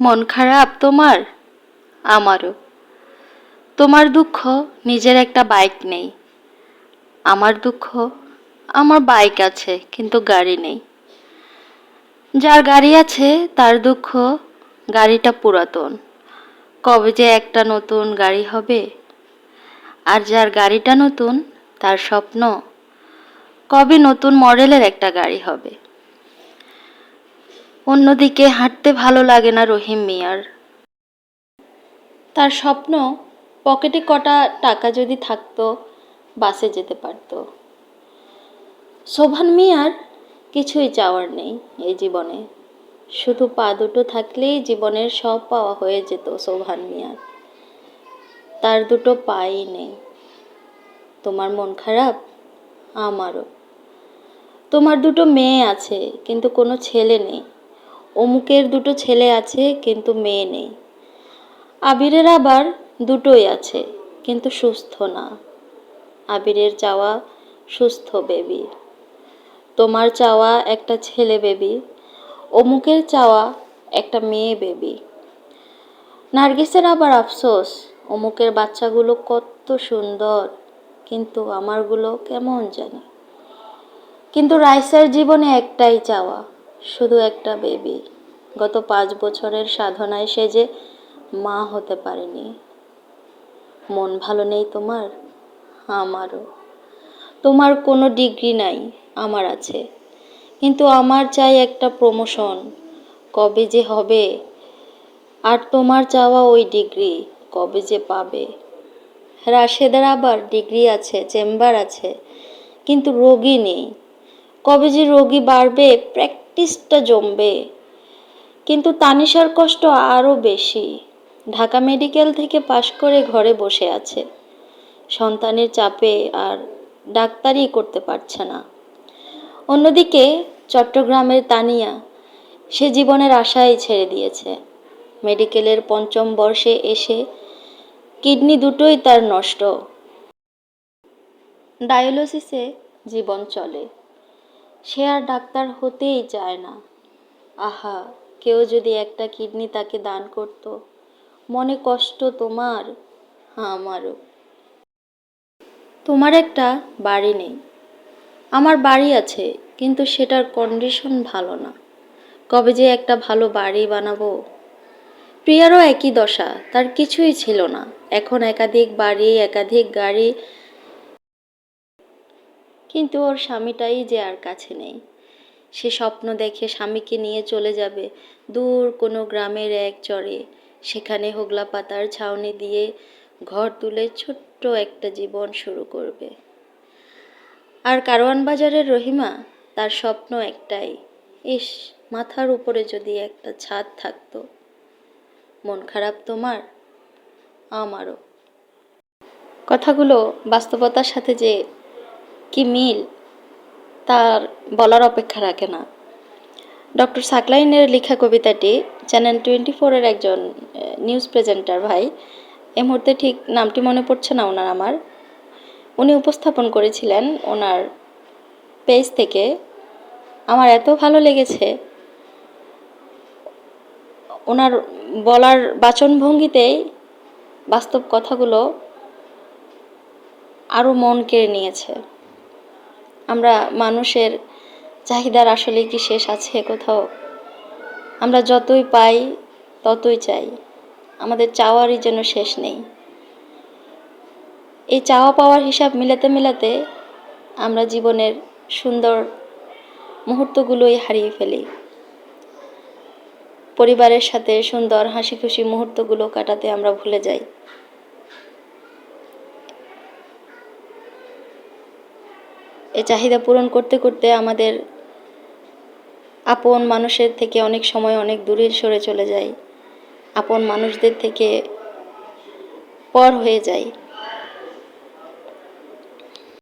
মন খারাপ তোমার? আমারও। তোমার দুঃখ নিজের একটা বাইক নেই। আমার দুঃখ, আমার বাইক আছে, কিন্তু গাড়ি নেই। যার গাড়ি আছে, তার দুঃখ গাড়িটা পুরাতন। কবে যে একটা নতুন গাড়ি হবে। আর যার গাড়িটা নতুন, তার স্বপ্ন কবে নতুন মডেলের একটা গাড়ি হবে। অন্যদিকে হাঁটতে ভালো লাগে না রহিম মিয়ার। তার স্বপ্ন, পকেটে কটা টাকা যদি থাকতো, বাসে যেতে পারতো। শোভান মিয়ার কিছুই চাওয়ার নেই এই জীবনে। শুধু পা দুটো থাকলেই জীবনের সব পাওয়া হয়ে যেত শোভান মিয়ার। তার দুটো পাই নেই। তোমার মন খারাপ? আমারও। তোমার দুটো মেয়ে আছে, কিন্তু কোনো ছেলে নেই। অমুকের দুটো ছেলে আছে, কিন্তু মেয়ে নেই। আবিরের আবার দুটোই আছে, কিন্তু সুস্থ না। আবিরের চাওয়া সুস্থ বেবি। তোমার চাওয়া একটা ছেলে বেবি, অমুকের চাওয়া একটা মেয়ে বেবি। নার্গিসের আবার আফসোস, অমুকের বাচ্চাগুলো কত সুন্দর, কিন্তু আমারগুলো কেমন জানি। কিন্তু রাইসার জীবনে একটাই চাওয়া শুধু একটা বেবি গত পাঁচ বছরের সাধনায় সে যে মা হতে পারেনি। মন ভালো নেই তোমার? আমারও। তোমার কোনো ডিগ্রি নাই, আমার আছে। কিন্তু আমার চাই একটা প্রমোশন কবে যে হবে? আর তোমার চাওয়া ওই ডিগ্রি কবে যে পাবে? রাশেদের আবার ডিগ্রি আছে চেম্বার আছে। কিন্তু রোগী নেই। কবে যে রোগী বাড়বে প্র্যাকটিসটা জমবে। কিন্তু তানিশার কষ্ট আরও বেশি। ঢাকা মেডিকেল থেকে পাশ করে ঘরে বসে আছে। সন্তানের চাপে আর ডাক্তারই করতে পারছে না। অন্যদিকে চট্টগ্রামের তানিয়া সে জীবনের আশাই ছেড়ে দিয়েছে। মেডিকেলের পঞ্চম বর্ষে এসে কিডনি দুটোই তার নষ্ট। ডায়ালিসিসে জীবন চলে। সে আর ডাক্তার হতেই চায় না। আহা, কেউ যদি একটা কিডনি তাকে দান করত। মনে কষ্ট তোমার? আমারও। তোমার একটা বাড়ি নেই। আমার বাড়ি আছে, কিন্তু সেটার কন্ডিশন ভালো না। কবে যে একটা ভালো বাড়ি বানাবো? প্রিয়ারও একই দশা, তার কিছুই ছিল না। এখন একাধিক বাড়ি, একাধিক গাড়ি কিন্তু ওর স্বামীটাই যে আর কাছে নেই। সে স্বপ্ন দেখে স্বামীকে নিয়ে চলে যাবে দূর কোনো গ্রামের এক চরে। সেখানে হোগলা পাতার ছাউনি দিয়ে ঘর তুলে ছোট্ট একটা জীবন শুরু করবে। আর কারওয়ান বাজারের রহিমা তার স্বপ্ন একটাই, ইস, মাথার উপরে যদি একটা ছাদ থাকতো। মন খারাপ তোমার? আমারও। কথাগুলো বাস্তবতার সাথে যে কি মিল? তার বলার অপেক্ষা রাখে না। ডক্টর সাকলাইনের লেখা কবিতাটি চ্যানেল টোয়েন্টি ফোরের একজন নিউজ প্রেজেন্টার ভাই এই মুহূর্তে ঠিক নামটি মনে পড়ছে না ওনার আমার। উনি উপস্থাপন করেছিলেন ওনার পেজ থেকে, আমার এত ভালো লেগেছে। ওনার বলার বাচনভঙ্গিতেই বাস্তব কথাগুলো আরও মন কেড়ে নিয়েছে। আমরা মানুষের চাহিদার আসলে কি শেষ আছে কোথাও? আমরা যতই পাই, ততই চাই। আমাদের চাওয়ারই যেন শেষ নেই। এই চাওয়া পাওয়ার হিসাব মিলাতে মিলাতে আমরা জীবনের সুন্দর মুহূর্তগুলোই হারিয়ে ফেলি। পরিবারের সাথে সুন্দর হাসি খুশি মুহূর্তগুলো কাটাতে আমরা ভুলে যাই। এই চাহিদা পূরণ করতে করতে আমাদের আপন মানুষের থেকে অনেক সময় অনেক দূরে সরে চলে যাই আপন মানুষদের থেকে পর হয়ে যায়।